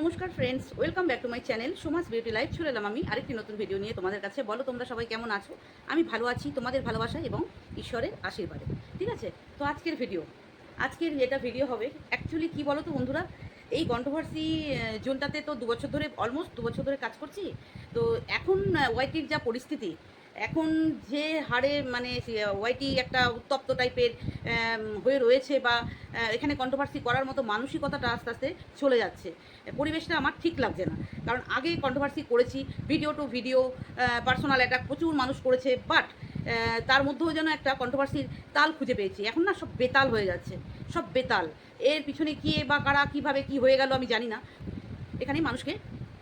নমস্কার friends welcome back to my channel Soma's beauty life চলে এলাম আমি আরেকটি নতুন ভিডিও নিয়ে তোমাদের কাছে। বলো তোমরা সবাই কেমন আছো? আমি ভালো আছি, তোমাদের ভালোবাসা এবং ঈশ্বরের আশীর্বাদে। ঠিক আছে? তো আজকের ভিডিও আজকের যেটা ভিডিও হবে অ্যাকচুয়ালি কি বলো তো বন্ধুরা? এই কন্ট্রোভার্সি জোনটাতে তো দু বছর ধরে অলমোস্ট দু বছর ধরে কাজ করছি। তো এখন ওয়াইটির যা পরিস্থিতি এখন যে হারে মানে ওয়াইটি একটা উত্তপ্ত টাইপের হয়ে রয়েছে বা এখানে কন্ট্রোভার্সি করার মতো মানসিকতাটা আস্তে আস্তে চলে যাচ্ছে। পরিবেশটা আমার ঠিক লাগছে না। কারণ আগে কন্ট্রোভার্সি করেছি video to video personal attack প্রচুর মানুষ করেছে বাট তার মধ্যেও যেন একটা কন্ট্রোভার্সির তাল খুঁজে পেয়েছি। এখন না সব বেতাল হয়ে যাচ্ছে, সব বেতাল। এর পিছনে কে বা কারা, কীভাবে কি হয়ে গেল আমি জানি না। এখানে মানুষকে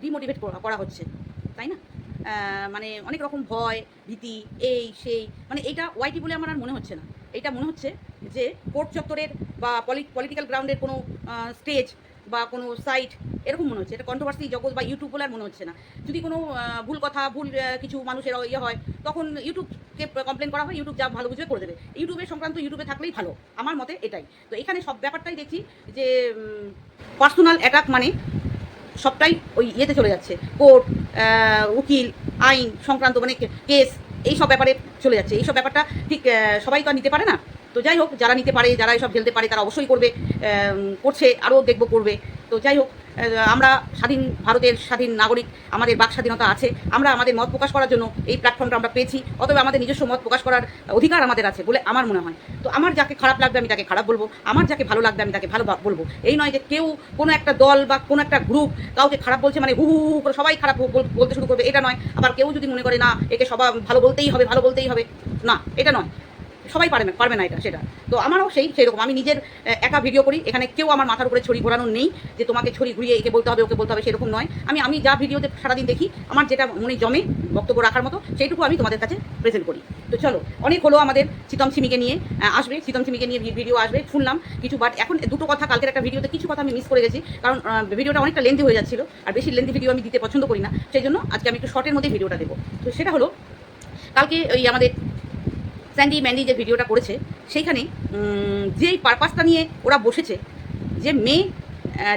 ডিমোটিভেট করা হচ্ছে। তাই না? মানে অনেক রকম ভয়, ভীতি, এই, সেই মানে এটা ওয়াইটি বলে আমার আর মনে হচ্ছে না। এটা মনে হচ্ছে যে কোর্ট চত্বরের বা পলিটিক্যাল গ্রাউন্ডের কোনো স্টেজ বা কোনো সাইট এরকম মনে হচ্ছে। এটা কন্ট্রোভার্সি জগৎ বা ইউটিউব বলে আর মনে হচ্ছে না। যদি কোনো ভুল কথা, ভুল কিছু মানুষের ইয়ে হয়, তখন ইউটিউবকে কমপ্লেন করা হয় ইউটিউব যা ভালো বুঝবে করে দেবে। ইউটিউবে সংক্রান্ত ইউটিউবে থাকলেই ভালো। আমার মতে এটাই। তো এখানে সব ব্যাপারটাই দেখছি যে পার্সোনাল অ্যাটাক মানে সবটাই ওই ইয়েতে চলে যাচ্ছে। কোর্ট উকিল, আইন সংক্রান্ত মানে কেস, এই সব ব্যাপারে চলে যাচ্ছে। এই সব ব্যাপারটা ঠিক সবাই তো আর নিতে পারে না। তো যাই হোক, যারা নিতে পারে, যারা এসব খেলতে পারে, তারা অবশ্যই করবে করছে, আরও দেখব করবে। তো যাই হোক আমরা স্বাধীন ভারতের স্বাধীন নাগরিক, আমাদের বাক স্বাধীনতা আছে, আমরা আমাদের মত প্রকাশ করার জন্য এই প্ল্যাটফর্মটা আমরা পেয়েছি, অতএব আমাদের নিজস্ব মত প্রকাশ করার অধিকার আমাদের আছে বলে আমার মনে হয়। তো আমার যাকে খারাপ লাগবে আমি তাকে খারাপ বলব, আমার যাকে ভালো লাগবে আমি তাকে ভালো বলব। এই নয় যে কেউ কোনো একটা দল বা কোনো একটা গ্রুপ কাউকে খারাপ বলছে মানে হু হু করে সবাই খারাপ বলতে শুরু করবে, এটা নয়। আবার কেউ যদি মনে করে না, একে সবাই ভালো বলতেই হবে, ভালো বলতেই হবে, না, এটা নয়। সবাই পারে না, পারবে না এটা, সেটা। তো আমারও সেই সেই রকম আমি নিজের একা ভিডিও করি। এখানে কেউ আমার মাথার উপরে ছড়ি ঘোরানো নেই যে তোমাকে ছড়ি ঘুরিয়ে একে বলতে হবে, ওকে বলতে হবে, সেরকম নয়। আমি আমি যা ভিডিওতে সারাদিন দেখি, আমার যেটা মনে জমে, বক্তব্য রাখার মতো, সেইটুকু আমি তোমাদের কাছে প্রেজেন্ট করি। তো চলো, অনেক হলো আমাদের চিতম সিমিকে নিয়ে আসবে চিতম সিমিকে নিয়ে ভিডিও আসবে, শুনলাম কিছু বাট এখন দুটো কথা, কালকের একটা ভিডিওতে কিছু কথা আমি মিস করে গেছি, কারণ ভিডিওটা অনেকটা লেন্দি হয়ে যাচ্ছিল, আর বেশি লেন্দি ভিডিও আমি দিতে পছন্দ করি না, সেই জন্য আজকে আমি একটু শর্টের মধ্যে ভিডিওটা দেবো। তো সেটা হলো, কালকে ওই আমাদের স্যান্ডি ম্যান্ডি যে ভিডিওটা করেছে, সেইখানে যেই পারপাসটা নিয়ে ওরা বসেছে, যে মেয়ে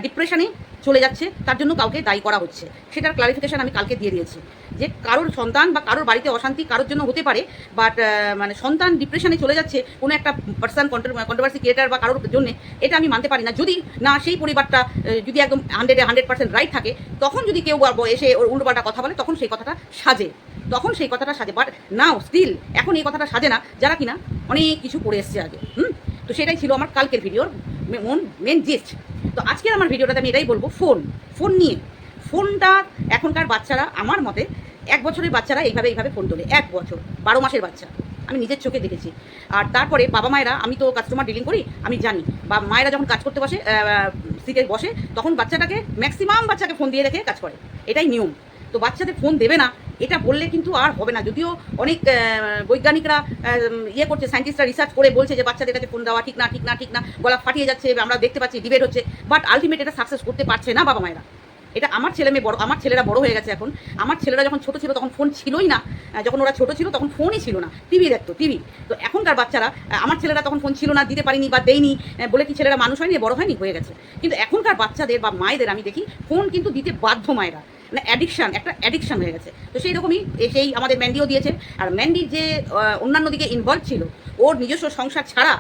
ডিপ্রেশনে চলে যাচ্ছে, তার জন্য কাউকে দায়ী করা হচ্ছে। সেটার ক্লারিফিকেশান আমি কালকে দিয়ে দিয়েছি। যে কারোর সন্তান বা কারোর বাড়িতে অশান্তি কারোর জন্য হতে পারে বাট মানে সন্তান ডিপ্রেশনে চলে যাচ্ছে কোনো একটা পার্সন কন্ট্রোভার্সি ক্রিয়েটার বা কারোর জন্য, এটা আমি মানতে পারি না। যদি না সেই পরিবারটা যদি একদম হান্ড্রেডে হান্ড্রেড পার্সেন্ট রাইট থাকে, তখন যদি কেউ এসে ওর উল্টোপাল্টা কথা বলে, তখন সেই কথাটা সাজে। তখন সেই কথাটা সাজে। বাট নাও স্টিল এখন এই কথাটা সাজে না। যারা কিনা অনেক কিছু করে এসছে আগে, হুম? তো সেটাই ছিল আমার কালকের ভিডিওর মন মেন জিস্ট তো আজকের আমার ভিডিওটাতে আমি এটাই বলব ফোন ফোন নিয়ে। ফোনটা এখনকার বাচ্চারা, আমার মতে, এক বছরের বাচ্চারা এইভাবে এইভাবে ফোন তোলে। এক বছর, বারো মাসের বাচ্চা। আমি নিজের চোখে দেখেছি। আর তারপরে বাবা মায়েরা, আমি তো কাস্টমার ডিলিং করি, আমি জানি। বা মায়েরা যখন কাজ করতে বসে সিটে বসে, তখন বাচ্চাটাকে ম্যাক্সিমাম বাচ্চাকে ফোন দিয়ে রেখে কাজ করে। এটাই নিয়ম। তো বাচ্চাদের ফোন দেবে না এটা বললে কিন্তু আর হবে না। যদিও অনেক বৈজ্ঞানিকরা ইয়ে করছে সায়েন্টিস্টরা রিসার্চ করে বলছে যে বাচ্চাদের কাছে ফোন দেওয়া ঠিক না ঠিক না ঠিক না, গলা ফাটিয়ে যাচ্ছে, আমরা দেখতে পাচ্ছি ডিবেট হচ্ছে বাট আলটিমেট এটা সাকসেস করতে পারছে না বাবা মায়েরা। এটা আমার ছেলে মেয়ে বড়, আমার ছেলেরা বড় হয়ে গেছে এখন। আমার ছেলেরা যখন ছোট ছিল তখন ফোন ছিলই না। যখন ওরা ছোট ছিল তখন ফোনই ছিল না। টিভি দেখতো টিভি তো এখনকার বাচ্চারা আমার ছেলেরা তখন ফোন ছিল না, দিতে পারিনি বা দেয়নি বলে কি ছেলেরা মানুষ হয়নি, বড় হয়নি? হয়ে গেছে। কিন্তু এখনকার বাচ্চাদের বা মায়েদের আমি দেখি ফোন কিন্তু দিতে বাধ্য মায়েরা। মানে অ্যাডিকশান একটা অ্যাডিকশান হয়ে গেছে। তো সেই রকমই সেই আমাদের ম্যান্ডিও দিয়েছে আর ম্যান্ডি যে অন্যান্য দিকে ইনভলভ ছিল, ওর নিজস্ব সংসার ছাড়া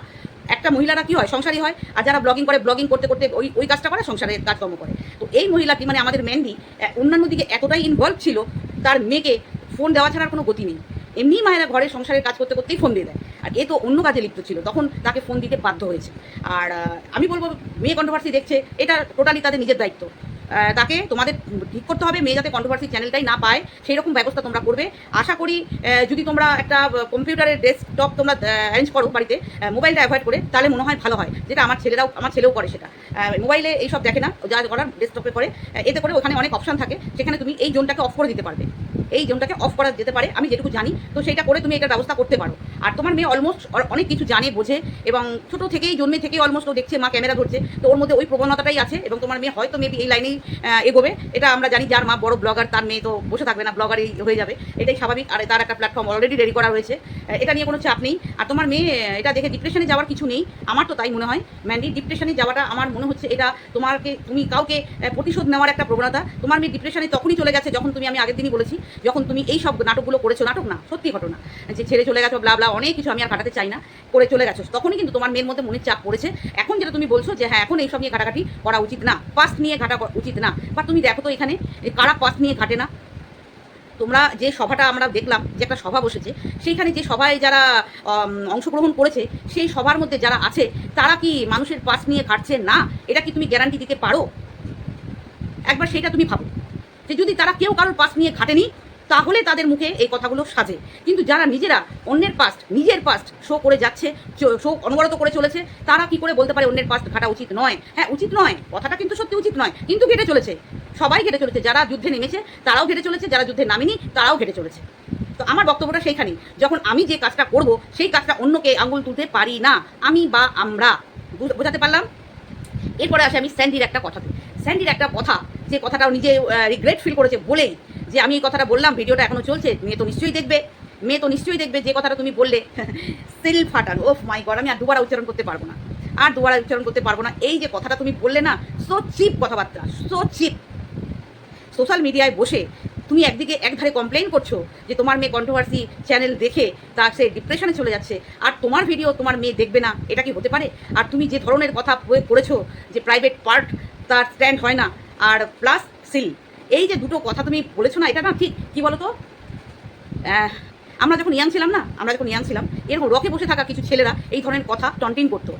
একটা মহিলারা কি হয়? সংসারই হয়। আর যারা ব্লগিং করে ব্লগিং করতে করতে ওই ওই কাজটা করে সংসারের কাজকর্ম করে। তো এই মহিলাটি মানে আমাদের ম্যান্ডি অন্যান্য দিকে এতটাই ইনভলভ ছিল, তার মেয়েকে ফোন দেওয়া ছাড়া আর কোনো গতি নেই। এমনি মায়েরা ঘরে সংসারের কাজ করতে করতেই ফোন দিয়ে দেয়। আর এ তো অন্য কাজে লিপ্ত ছিল, তখন তাকে ফোন দিতে বাধ্য হয়েছে। আর আমি বলব, মেয়ে কন্ট্রোভার্সি দেখছে, এটা টোটালি তাদের নিজের দায়িত্ব। তাকে তোমাদের ঠিক করতে হবে, মেয়ে যাতে কন্ট্রোভার্সি চ্যানেলটাই না পায় সেই রকম ব্যবস্থা তোমরা করবে। আশা করি যদি তোমরা একটা কম্পিউটারের ডেস্কটপ তোমরা অ্যারেঞ্জ করো বাড়িতে মোবাইলটা অ্যাভয়েড করে, তাহলে মনে হয় ভালো হয়। যেটা আমার ছেলেরাও, আমার ছেলেও করে সেটা। মোবাইলে এইসব দেখে না, যা করার ডেস্কটপে করে। এতে করে ওখানে অনেক অপশন থাকে, সেখানে তুমি এই জোনটাকে অফ করে দিতে পারবে। এই জোনটাকে অফ করা যেতে পারে, আমি যেটুকু জানি, তো সেইটা করে তুমি এটার ব্যবস্থা করতে পারো। আর তোমার মেয়ে অলমোস্ট অনেক কিছু জানে, বোঝে, এবং ছোটো থেকেই, জন্মে থেকেই অলমোস্ট ও দেখছে, মা ক্যামেরা ধরছে, তো ওর মধ্যে ওই প্রবণতাটাই আছে, এবং তোমার মেয়ে হয়তো মেবি এই লাইনেই এগোবে। এটা আমরা জানি যার মা বড় ব্লগার তার মেয়ে তো বসে থাকবে না ব্লগারই হয়ে যাবে। এটাই স্বাভাবিক, আর তার একটা প্ল্যাটফর্ম অলরেডি রেডি করা হয়েছে। এটা নিয়ে কোনো চাপ নেই। আর তোমার মেয়ে এটা দেখে ডিপ্রেশনে যাওয়ার কিছু নেই। আমার তো তাই মনে হয়। ম্যান্ডি ডিপ্রেশনে যাওয়াটা আমার মনে হচ্ছে এটা তোমাকে, তুমি কাউকে প্রতিশোধ নেওয়ার একটা প্রবণতা। তোমার মেয়ে ডিপ্রেশনে তখনই চলে গেছে যখন তুমি আমি আগের দিনই বলেছি, যখন তুমি এই সব নাটকগুলো করেছ। নাটক না, সত্যি ঘটনা। যে ছেড়ে চলে গেছো ব্লা ব্লা অনেক কিছু আমি আর কাটাতে চাই না, করে চলে গেছো। তখনই কিন্তু তোমার মেয়ের মধ্যে মনের চাপ পড়েছে। এখন যেটা তুমি বলছো যে হ্যাঁ এখন এইসব নিয়ে ঘাটাঘাটি করা উচিত না। পাস্ট নিয়ে ঘাটা উচিত না। বা তুমি দেখো তো এখানে কারা পথ নিয়ে ঘাটে না? তোমরা যে সভাটা আমরা দেখলাম, যে একটা সভা বসেছে, সেইখানে যে সভায় যারা অংশগ্রহণ করেছে, সেই সভার মধ্যে যারা আছে, তারা কি মানুষের পাশ নিয়ে ঘাটছে না? এটা কি তুমি গ্যারান্টি দিতে পারো? একবার সেটা তুমি ভাবো। যে যদি তারা কেউ কারোর পাশ নিয়ে ঘাটেনি তাহলে তাদের মুখে এই কথাগুলো সাজে। কিন্তু যারা নিজেরা অন্যের পাস্ট নিজের পাস্ট শো করে যাচ্ছে শো অনবরত করে চলেছে, তারা কি করে বলতে পারে অন্যের পাস্ট ঘাটা উচিত নয়? হ্যাঁ উচিত নয়। কথাটা কিন্তু সত্যি উচিত নয়, কিন্তু ঘেটে চলেছে। সবাই ঘেটে চলেছে। যারা যুদ্ধে নেমেছে, তারাও ঘেটে চলেছে। যারা যুদ্ধে নামেনি, তারাও ঘেটে চলেছে। তো আমার বক্তব্যটা সেইখানেই যখন আমি যে কাজটা করব, সেই কাজটা অন্যকে আঙুল তুলতে পারি না। আমি বা আমরা। বোঝাতে পারলাম? এরপরে আসে আমি স্যান্ডির একটা কথাতে। স্যান্ডির একটা কথা, যে কথাটাও নিজে রিগ্রেট ফিল করেছে বলেই যে আমি এই কথাটা বললাম, ভিডিওটা এখনও চলছে, মেয়ে তো নিশ্চয়ই দেখবে। মেয়ে তো নিশ্চয়ই দেখবে যে কথাটা তুমি বললে। সিল ফাটান। ওফ মাই গড আমি আর দুবার উচ্চারণ করতে পারব না। আর দুবার উচ্চারণ করতে পারব না। এই যে কথাটা তুমি বললে না সো চিপ কথাবার্তা সো চিপ সোশ্যাল মিডিয়ায় বসে তুমি একদিকে একধারে কমপ্লেন করছ যে তোমার মেয়ে কন্ট্রোভার্সি চ্যানেল দেখে তা সে ডিপ্রেশনে চলে যাচ্ছে, আর তোমার ভিডিও তোমার মেয়ে দেখবে না। এটা কি হতে পারে? আর তুমি যে ধরনের কথা করেছ যে প্রাইভেট পার্ট তার স্ট্যান্ড হয় না, আর প্লাস সিল এই যে দুটো কথা তুমি বলেছ না, এটা না ঠিক, কি বলো তো আমরা যখন ইয়াং ছিলাম না, আমরা যখন ইয়াং ছিলাম, এরকম রকে বসে থাকা কিছু ছেলেরা এই ধরনের কথা টন্টিন করতো।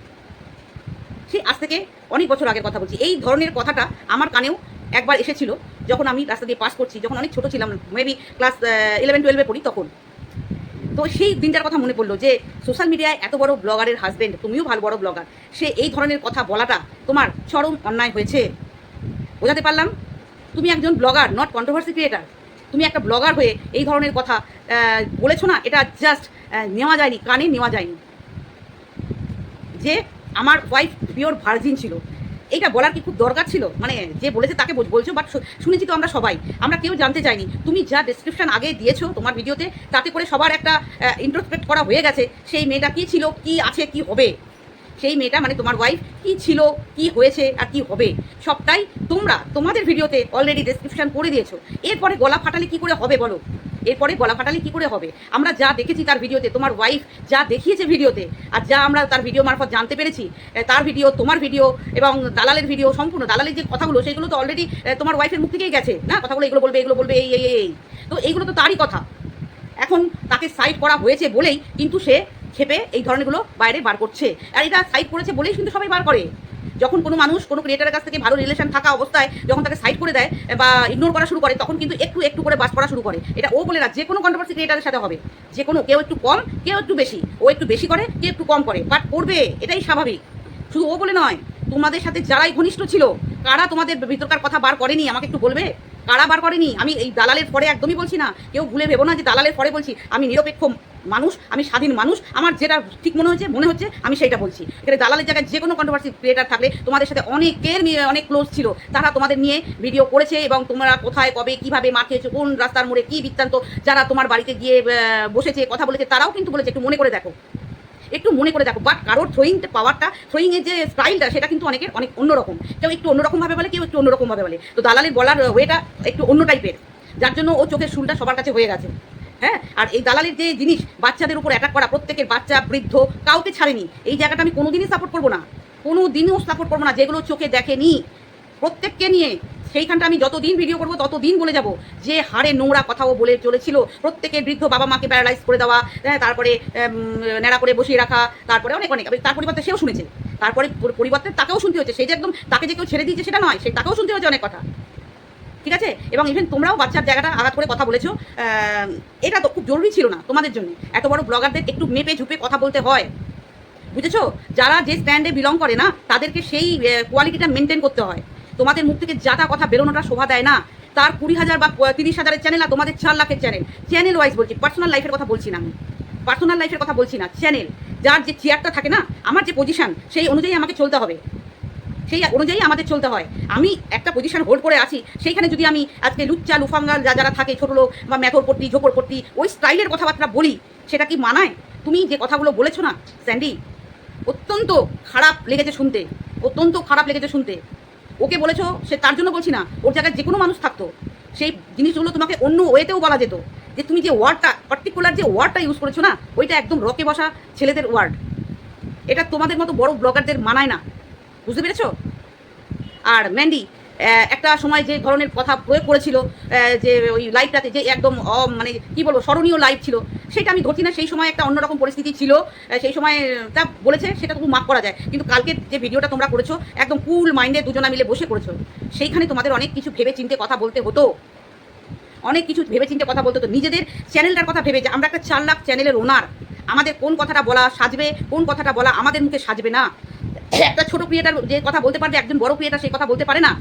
সে আজ থেকে অনেক বছর আগের কথা বলছি। এই ধরনের কথাটা আমার কানেও একবার এসেছিল, যখন আমি রাস্তা দিয়ে পাস করছি, যখন অনেক ছোট ছিলাম মেবি ক্লাস ইলেভেন টুয়েলভে পড়ি তখন। তো সেই দিনটার কথা মনে পড়ল যে সোশ্যাল মিডিয়ায় এত বড় ব্লগারের হাজবেন্ড তুমিও ভালো বড় ব্লগার সে এই ধরনের কথা বলাটা তোমার চরম অন্যায় হয়েছে। বোঝাতে পারলাম? তুমি একজন ব্লগার নট কন্ট্রোভার্সি ক্রিয়েটার তুমি একটা ব্লগার হয়ে এই ধরনের কথা বলেছ না, এটা জাস্ট নেওয়া যায়নি, কানে নেওয়া যায়নি। যে আমার ওয়াইফ পিওর ভার্জিন ছিল। এইটা বলার কি খুব দরকার ছিল? মানে যে বলেছে তাকে বলছো বাট শুনেছি তো আমরা সবাই। আমরা কেউ জানতে চাইনি। তুমি যা ডেসক্রিপশন আগে দিয়েছ তোমার ভিডিওতে তাতে করে সবার একটা ইন্ট্রোস্পেক্ট করা হয়ে গেছে, সেই মেয়েটা কী ছিল, কি আছে, কি হবে? সেই মেয়েটা মানে তোমার ওয়াইফ কি ছিল কি হয়েছে আর কি হবে সবটাই তোমরা তোমাদের ভিডিওতে অলরেডি ডেসক্রিপশন করে দিয়েছ। এরপরে গলা ফাটালে কি করে হবে বলো? এরপরে গলা ফাটালে কি করে হবে? আমরা যা দেখেছি তার ভিডিওতে তোমার ওয়াইফ যা দেখিয়েছে ভিডিওতে আর যা আমরা তার ভিডিও মারফত জানতে পেরেছি তার ভিডিও তোমার ভিডিও এবং দালালের ভিডিও সম্পূর্ণ দালালের যে কথাগুলো সেগুলো তো অলরেডি তোমার ওয়াইফের মুখ থেকেই গেছে। না কথাগুলো এগুলো বলবে এগুলো বলবে এই এই এই, তো এইগুলো তো তারই কথা। এখন তাকে সাইড করা হয়েছে বলেই কিন্তু সে খেপে এই ধরনেরগুলো বাইরে বার করছে। আর এটা সাইড করেছে বলেই কিন্তু সবাই বার করে। যখন কোনো মানুষ কোনো ক্রিয়েটারের কাছ থেকে ভালো রিলেশন থাকা অবস্থায় যখন তাকে সাইড করে দেয় বা ইগনোর করা শুরু করে, তখন কিন্তু একটু একটু করে বাস করা শুরু করে। এটা ও বলে না, যে কোনো কন্ট্রোভার্সি ক্রিয়েটারের সাথে হবে। যে কোনো কেউ একটু কম, কেউ একটু বেশি। ও একটু বেশি করে, কেউ একটু কম করে। বাট করবে, এটাই স্বাভাবিক। শুধু ও বলে নয়, তোমাদের সাথে যারাই ঘনিষ্ঠ ছিল, কারা তোমাদের ভিতরকার কথা বার করেনি, আমাকে একটু বলবে? কারা বার করেনি? আমি এই দালালের পরে একদমই বলছি না। কেউ ভুলে ভেবো না যে দালালের পরে বলছি। আমি নিরপেক্ষ মানুষ, আমি স্বাধীন মানুষ। আমার যেটা ঠিক মনে হচ্ছে মনে হচ্ছে, আমি সেইটা বলছি। এখানে দালালের জায়গায় যে কোনো কন্ট্রোভার্সি ক্রিয়েটার থাকলে তোমাদের সাথে অনেকের অনেক ক্লোজ ছিল। তারা তোমাদের নিয়ে ভিডিও করেছে এবং তোমরা কোথায়, কবে, কীভাবে মাখিয়েছো, কোন রাস্তার মোড়ে কী বৃত্তান্ত, যারা তোমার বাড়িতে গিয়ে বসেছে, কথা বলেছে, তারাও কিন্তু বলেছে। একটু মনে করে দেখো। একটু মনে করে দেখো বাট কারোর থ্রোয়িং পাওয়ারটা থ্রোয়িং এর যে স্টাইলটা সেটা কিন্তু অনেকের অনেক অন্যরকম। কেউ একটু অন্যরকম ভাবে বলে, কেউ একটু অন্যরকম ভাবে বলে। তো দালালের বলার ওয়েটা একটু অন্য টাইপের যার জন্য ও চোখের শুলটা সবার কাছে হয়ে গেছে। হ্যাঁ? আর এই দালালের যে জিনিস, বাচ্চাদের উপর অ্যাটাক করা, প্রত্যেকের বাচ্চা, বৃদ্ধ, কাউকে ছাড়েনি। এই জায়গাটা আমি কোনোদিনই সাপোর্ট করব না। কোনো দিনও সাপোর্ট করব না, যেগুলো চোখে দেখেনি। প্রত্যেককে নিয়ে সেইখানটা আমি যতদিন ভিডিও করব ততদিন বলে যাব যে হাড়ে নোংরা কথাও বলে চলেছিল। প্রত্যেকের বৃদ্ধ বাবা মাকে প্যারালাইজ করে দেওয়া হ্যাঁ, তারপরে ন্যাড়া করে বসিয়ে রাখা তারপরে অনেক অনেক। তার পরিবর্তে সেও শুনেছে। তারপরে পরিবর্তে তাকেও শুনতে হচ্ছে সেই যে একদম তাকে যে কেউ ছেড়ে দিয়েছে সেটা নয় সে তাকেও শুনতে হচ্ছে অনেক কথা। ঠিক আছে? এবং ইভেন তোমরাও বাচ্চার জায়গাটা আঘাত করে কথা বলেছ। এটা তো খুব জরুরি ছিল না তোমাদের জন্য। এত বড় ব্লগারদের একটু মেপে ঝুপে কথা বলতে হয়। বুঝেছ? যারা যে স্ট্যান্ডে বিলং করে না তাদেরকে সেই কোয়ালিটিটা মেনটেন করতে হয়। তোমাদের মুখ থেকে যা তা কথা বেরোনোটা শোভা দেয় না। তার কুড়ি হাজার বা তিরিশ হাজারের চ্যানেল আর তোমাদের চার লাখের চ্যানেল চ্যানেল ওয়াইজ বলছি পার্সোনাল লাইফের কথা বলছি না আমি। পার্সোনাল লাইফের কথা বলছি না চ্যানেল যার যে চেয়ারটা থাকে না, আমার যে পজিশন সেই অনুযায়ী আমাকে চলতে হবে। সেই অনুযায়ী আমাদের চলতে হয়। আমি একটা পজিশন হোল্ড করে আছি, সেইখানে যদি আমি আজকে লুচ্চা, লুফাঙ্গাল, যা যারা থাকে, ছোটো লোক বা মেথরপট্টি ঝোপড়পট্টি ওই স্টাইলের কথাবার্তা বলি, সেটা কি মানায়? তুমি যে কথাগুলো বলেছ না স্যান্ডি অত্যন্ত খারাপ লেগেছে শুনতে, অত্যন্ত খারাপ লেগেছে শুনতে। ওকে বলেছ, সে তার জন্য বলছি না, ওর জায়গায় যে কোনো মানুষ থাকতো। সেই জিনিসগুলো তোমাকে অন্য ওয়েতেও বলা যেত, যে তুমি যে ওয়ার্ডটা পার্টিকুলার যে ওয়ার্ডটা ইউজ করেছ না, ওইটা একদম রকে বসা ছেলেদের ওয়ার্ড। এটা তোমাদের মতো বড় ব্লগারদের মানায় না। বুঝতে পেরেছ? আর ম্যান্ডি একটা সময় যে ধরনের কথা প্রয়োগ করেছিল যে ওই লাইভটাতে যে একদম মানে কি বলব, স্মরণীয় লাইভ ছিল সেটা আমি ধরছি না, সেই সময় একটা অন্যরকম পরিস্থিতি ছিল সেই সময় তা বলেছে, সেটা তবু মাফ করা যায়। কিন্তু কালকে যে ভিডিওটা তোমরা করেছ, একদম কুল মাইন্ডে দুজনা মিলে বসে করেছ। সেইখানে তোমাদের অনেক কিছু ভেবে চিন্তে কথা বলতে হতো। অনেক কিছু ভেবে চিন্তে কথা বলতে হতো। নিজেদের চ্যানেলটার কথা ভেবে যে, আমরা একটা চার লাখ চ্যানেলের ওনার আমাদের কোন কথাটা বলা সাজবে, কোন কথাটা বলা আমাদের মুখে সাজবে না। একটা ছোট ক্রিয়েটার যে কথা বলতে পারবে, একজন বড় ক্রিয়েটার সেই কথা বলতে পারে না।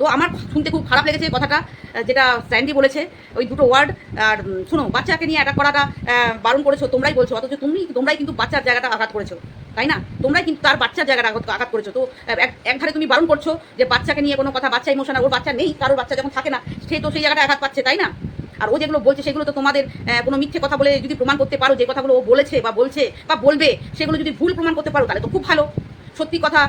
তো আমার শুনতে খুব খারাপ লেগেছে কথাটা যেটা স্যান্ডি বলেছে, ওই দুটো ওয়ার্ড, আর শোনো, বাচ্চাকে নিয়ে অ্যাটাক করাটা বারণ করেছ, তোমরাই বলছো, অথচ তুমি তোমরাই কিন্তু বাচ্চার জায়গাটা আঘাত করেছ, তাই না? তোমরাই কিন্তু তার বাচ্চার জায়গাটা আঘাত আঘাত করেছ, তো এক, একধারে তুমি বারণ করছ যে বাচ্চাকে নিয়ে কোনো কথা, বাচ্চা ইমোশনাল ওর বাচ্চা নেই, কারোর বাচ্চা যখন থাকে না, সে তো সেই জায়গাটা আঘাত পাচ্ছে, তাই না? আর ও যেগুলো বলছে, সেগুলো তো তোমাদের কোনো মিথ্যে কথা বলে যদি প্রমাণ করতে পারো, যে কথাগুলো ও বলেছে বা বলছে বা বলবে, সেগুলো যদি ভুল প্রমাণ করতে পারো, তাহলে তো খুব ভালো। সত্যি কথা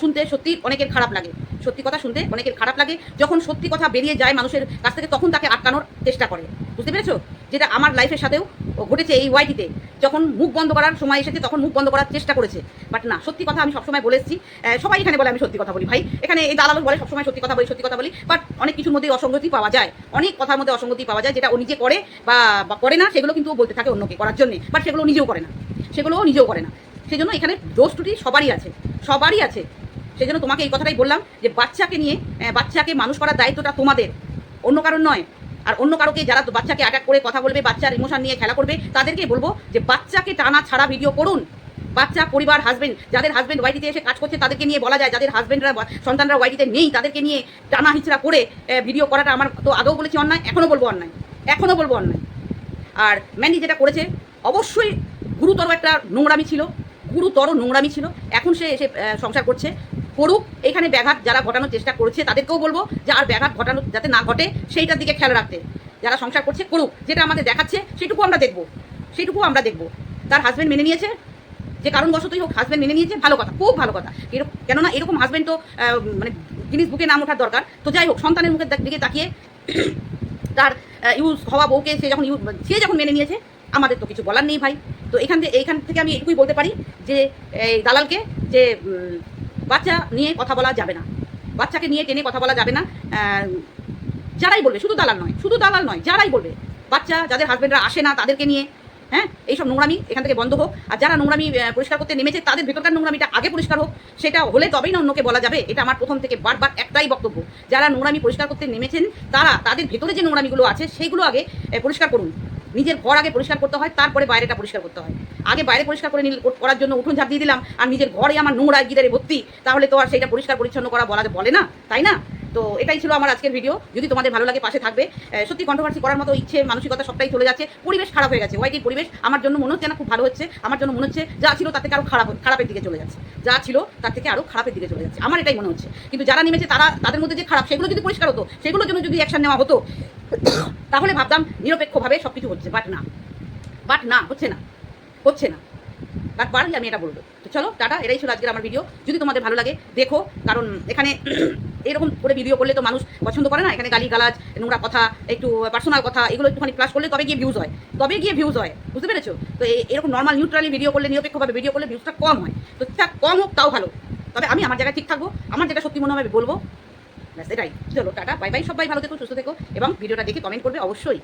শুনতে সত্যি অনেকের খারাপ লাগে। সত্যি কথা শুনতে অনেকের খারাপ লাগে। যখন সত্যি কথা বেরিয়ে যায় মানুষের কাছ থেকে, তখন তাকে আটকানোর চেষ্টা করে। বুঝতে পেরেছ? যেটা আমার লাইফের সাথেও ঘটেছে এই ওয়াইটিতে যখন মুখ বন্ধ করার সময় এসেছে, তখন মুখ বন্ধ করার চেষ্টা করেছে। বাট না, সত্যি কথা আমি সবসময় বলে এসেছি। সবাই এখানে বলে আমি সত্যি কথা বলি ভাই। এখানে এই দালাল বলে সবসময় সত্যি কথা বলি, সত্যি কথা বলি। বাট অনেক কিছুর মধ্যে অসঙ্গতি পাওয়া যায়। অনেক কথার মধ্যে অসঙ্গতি পাওয়া যায়, যেটা ও নিজে করে বা করে না, সেগুলো কিন্তু বলতে থাকে অন্যকে করার জন্য। বাট সেগুলো নিজেও করে না। সেগুলো ও নিজেও করে না। সেজন্য এখানে দোষ ত্রুটি সবারই আছে। সবারই আছে। সেই জন্য তোমাকে এই কথাটাই বললাম যে বাচ্চাকে নিয়ে বাচ্চাকে মানুষ করার দায়িত্বটা তোমাদের। অন্য কারণ নয়। আর অন্য কারোকে যারা বাচ্চাকে অ্যাটাক করে কথা বলবে, বাচ্চার ইমোশন নিয়ে খেলা করবে, তাদেরকে বলব যে বাচ্চাকে টানা ছাড়া ভিডিও করুন। বাচ্চা, পরিবার হাজবেন্ড যাদের হাজবেন্ড ওয়াইটিতে এসে কাজ করছে, তাদেরকে নিয়ে বলা যায়, যাদের হাজবেন্ডরা সন্তানরা ওয়াইটিতে নেই, তাদেরকে নিয়ে টানা হিচড়া করে ভিডিও করাটা আমার তো আগেও বলেছি অন্যায় এখনও বলব অন্যায়। এখনও বলব অন্যায়। আর ম্যানি যেটা করেছে, অবশ্যই গুরুতর একটা নোংরামি ছিল, গুরুতর নোংরামি ছিল। এখন সে এসে সংসার করছে। করুক এখানে ব্যাঘাত যারা ঘটানোর চেষ্টা করছে তাদেরকেও বলব যে আর ব্যাঘাত ঘটানো যাতে না ঘটে, সেইটার দিকে খেয়াল রাখতে। যারা সংসার করছে, করুক। যেটা আমাদের দেখাচ্ছে, সেটুকু আমরা দেখব। সেটুকু আমরা দেখব। তার হাজব্যান্ড মেনে নিয়েছে, যে কারণবশতই হোক হাজব্যান্ড মেনে নিয়েছে, ভালো কথা, খুব ভালো কথা। কেননা এরকম হাজব্যান্ড তো মানে জিনিস বুকে নাম ওঠার দরকার। তো যাই হোক, সন্তানের মুখের দিকে তাকিয়ে তার ইউজ হওয়া বউকে সে যখন ইউজ সে যখন মেনে নিয়েছে, আমাদের তো কিছু বলার নেই ভাই। তো এখান থেকে এইখান থেকে আমি এটুকুই বলতে পারি যে, এই দালালকে যে বাচ্চা নিয়ে কথা বলা যাবে না। বাচ্চাকে নিয়ে টেনে কথা বলা যাবে না। যারাই বলবে, শুধু দালাল নয়, শুধু দালাল নয়, যারাই বলবে। বাচ্চা, যাদের হাজবেন্ডরা আসে না তাদেরকে নিয়ে হ্যাঁ এইসব নোংরামি এখান থেকে বন্ধ হোক। আর যারা নোংরামি পরিষ্কার করতে নেমেছে, তাদের ভেতরকার নোংরামিটা আগে পরিষ্কার হোক। সেটা হলে তবেই না অন্যকে বলা যাবে। এটা আমার প্রথম থেকে বারবার একটাই বক্তব্য। যারা নোংরামি পরিষ্কার করতে নেমেছেন, তারা তাদের ভেতরে যে নোংরামিগুলো আছে সেইগুলো আগে পরিষ্কার করুন। নিজের ঘর আগে পরিষ্কার করতে হয়, তারপরে বাইরেটা পরিষ্কার করতে হয়। আগে বাইরে পরিষ্কার করে করার জন্য উঠোন ঝাঁপ দিয়ে দিলাম, আর নিজের ঘরে আমার নোংরা গিদারে ভর্তি, তাহলে তো আর সেটা পরিষ্কার পরিচ্ছন্ন করা বলা বলে না, তাই না? তো এটাই ছিল আমার আজকের ভিডিও যদি তোমাদের ভালো লাগে, পাশে থাকবে। সত্যি কন্ট্রোভার্সি করার মতো ইচ্ছে, মানসিকতা সবটাই চলে যাচ্ছে। পরিবেশ খারাপ হয়ে গেছে ওয়াইটির পরিবেশ। আমার জন্য মনে হচ্ছে না খুব ভালো হচ্ছে, আমার জন্য মনে হচ্ছে যা ছিল তার থেকে আরও খারাপ, খারাপের দিকে চলে যাচ্ছে। যা ছিল তার থেকে আরও খারাপের দিকে চলে যাচ্ছে। আমার এটাই মনে হচ্ছে। কিন্তু যারা নেমেছে তারা, তাদের মধ্যে যে খারাপ, সেগুলো যদি পরিষ্কার হতো, সেগুলোর জন্য যদি অ্যাকশন নেওয়া হতো তাহলে ভাবতাম নিরপেক্ষভাবে সব কিছু হচ্ছে বাট না। বাট না, হচ্ছে না। হচ্ছে না। বাট বাড়লে আমি এটা বলব। তো চলো, টাটা, এটাই ছিল আজকের আমার ভিডিও যদি তোমাদের ভালো লাগে, দেখো, কারণ এখানে এরকম করে ভিডিও করলে তো মানুষ পছন্দ করে না। এখানে গালি গালাজ নোংরা কথা, একটু পার্সোনাল কথা, এগুলো একটুখানি প্লাস করলে তবে গিয়ে ভিউজ হয়। তবে গিয়ে ভিউজ হয়, বুঝতে পেরেছ? তো এরকম নর্মাল নিউট্রালি ভিডিও করলে, নিরপেক্ষভাবে ভিডিও করলে ভিউজটা কম হয়। তো কম হোক, তাও ভালো। তবে আমি আমার জায়গায় ঠিক থাকব। আমার যেটা সত্যি মনে হবে বলব ব্যাস, এটাই। চলো, টাটা, বাই বাই, সবাই ভালো থেকো, সুস্থ থেকো, এবং ভিডিওটা দেখে কমেন্ট করবে অবশ্যই।